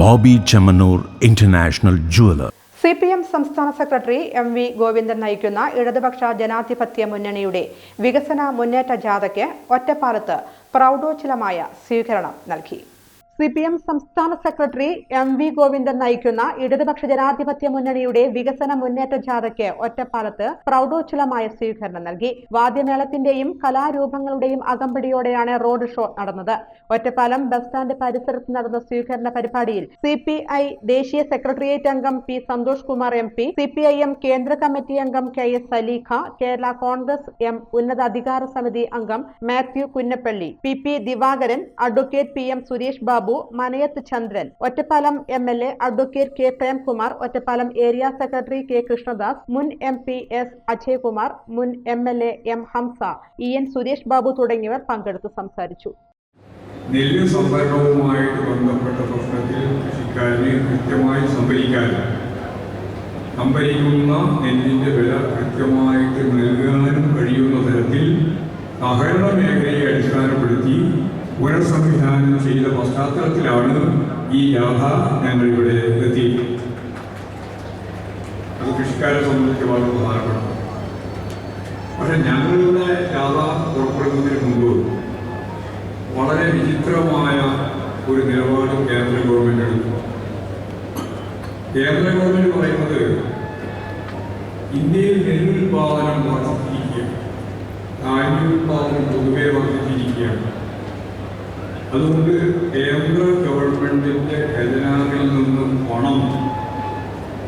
Boby Chemmanur international jeweller. C P M സംസ്ഥാന secretary M V Govindan നയിക്കുന്ന ഇടതുപക്ഷ ജനാധിപത്യ മുന്നണിയുടെ വികസന മുന്നേറ്റ ജാഥയ്ക്ക് ഒറ്റപ്പാലത്ത് പ്രൗഢോജ്വലമായ സ്വീകരണം നൽകി. സി പി എം സംസ്ഥാന സെക്രട്ടറി എം വി ഗോവിന്ദൻ നയിക്കുന്ന ഇടതുപക്ഷ ജനാധിപത്യ മുന്നണിയുടെ വികസന മുന്നേറ്റ ജാഥയ്ക്ക് ഒറ്റപ്പാലത്ത് പ്രൗഢോജ്വലമായ സ്വീകരണം നൽകി. വാദ്യമേളത്തിന്റെയും കലാരൂപങ്ങളുടെയും അകമ്പടിയോടെയാണ് റോഡ് ഷോ നടന്നത്. ഒറ്റപ്പാലം ബസ് സ്റ്റാൻഡ് പരിസരത്ത് നടന്ന സ്വീകരണ പരിപാടിയിൽ സി പി ഐ ദേശീയ സെക്രട്ടേറിയറ്റ് അംഗം P Santhosh Kumar M P C P I M കേന്ദ്ര കമ്മിറ്റി അംഗം K S Saleekha Kerala Congress M ഉന്നതാധികാര സമിതി അംഗം Mathew Kunnappally P P Divakaran advocate P M Suresh Babu Manayath Chandran. Ottapalam M L A advocate K Premkumar Ottapalam area secretary K Krishnadas മുൻ M P S Ajaykumar മുൻ M L A M Hamsa E N Suresh Babu തുടങ്ങിയവർ പങ്കെടുത്ത് സംസാരിച്ചു. ബന്ധപ്പെട്ട സംഭരിക്കുന്ന നെല്ലിന്റെ വില കൃത്യമായിട്ട് നൽകാനും കഴിയുന്ന തരത്തിൽ സഹകരണ മേഖലയെ അടിസ്ഥാനപ്പെടുത്തി പുനഃസംവിധാനം ചെയ്ത പശ്ചാത്തലത്തിലാണ് ഈ ലാഭ ഞങ്ങൾ ഇവിടെ എത്തി അത് കൃഷിക്കാരെ സംബന്ധിച്ച് വളരെ പ്രധാനപ്പെട്ടതാണ് പക്ഷെ ഞങ്ങളുടെ യാഥ പുറപ്പെടുന്നതിന് മുമ്പ് വളരെ വിചിത്രമായ ഒരു നിലപാട് കേന്ദ്ര ഗവൺമെന്റ് എടുത്തു. കേന്ദ്ര ഗവൺമെന്റ് പറയുന്നത് ഇന്ത്യയിൽ നെല്ലുൽപാദനം വർദ്ധിപ്പിക്കുക ധാന്യ ഉൽപാദനം പൊതുവെ വർദ്ധിച്ചിരിക്കുകയാണ്. അതുകൊണ്ട് കേന്ദ്ര ഗവൺമെന്റിന്റെ ഖജനാവിൽ നിന്നും പണം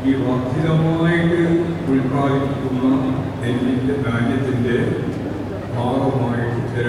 ഈ വർദ്ധിതമായിട്ട് ഉൽപ്പാദിപ്പിക്കുന്ന നെല്ലിന്റെ ധാന്യത്തിന്റെ ഭാഗമായിട്ട്